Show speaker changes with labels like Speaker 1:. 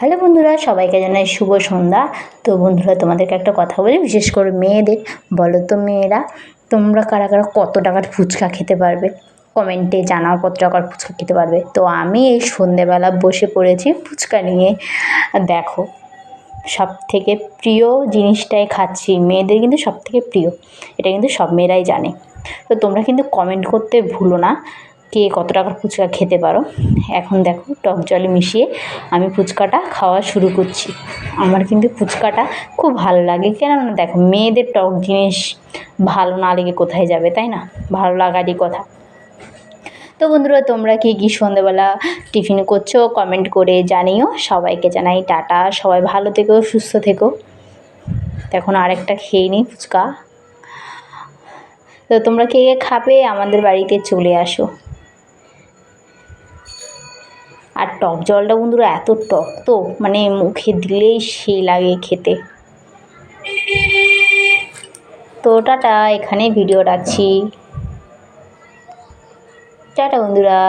Speaker 1: Hello বন্ধুরা, সবাইকে জানাই শুভ সন্ধ্যা। তো বন্ধুরা, তোমাদেরকে একটা কথা বলি, বিশেষ করে মেয়েদের। বলো তো মেয়েরা, তোমরা কারা কারা কত টাকার ফুচকা খেতে পারবে? কমেন্টে জানাও কত টাকার ফুচকা খেতে পারবে। তো আমি এই সন্ধেবেলা বসে পড়েছি ফুচকা নিয়ে। দেখো সব থেকে প্রিয় জিনিসটাই খাচ্ছি। মেয়েদের কিন্তু সব থেকে প্রিয়, এটা কিন্তু সব মেয়েরাই জানে। তো তোমরা কিন্তু কমেন্ট করতে ভুলো না। কে কত টাকার ফুচকা খেতে পারো? এখন দেখো টক জলে মিশিয়ে আমি ফুচকাটা খাওয়া শুরু করছি। আমার কিন্তু ফুচকাটা খুব ভালো লাগে। কেননা দেখো, মেয়েদের টক জিনিস ভালো না লেগে কোথায় যাবে, তাই না? ভালো লাগারই কথা। তো বন্ধুরা, তোমরা কি কী সন্ধেবেলা টিফিন করছ কমেন্ট করে জানিও। সবাইকে জানাই টাটা। সবাই ভালো থেকো, সুস্থ থেকো। এখন আরেকটা খেয়ে নিই ফুচকা। তো তোমরা কে কে খাবে আমাদের বাড়িতে চলে আসো। আর টক জলটা বন্ধুরা এত টক তো মানে মুখে দিলেই সেই লাগে খেতে। তো টাটা এখানে ভিডিও রাখছি। টাটা বন্ধুরা।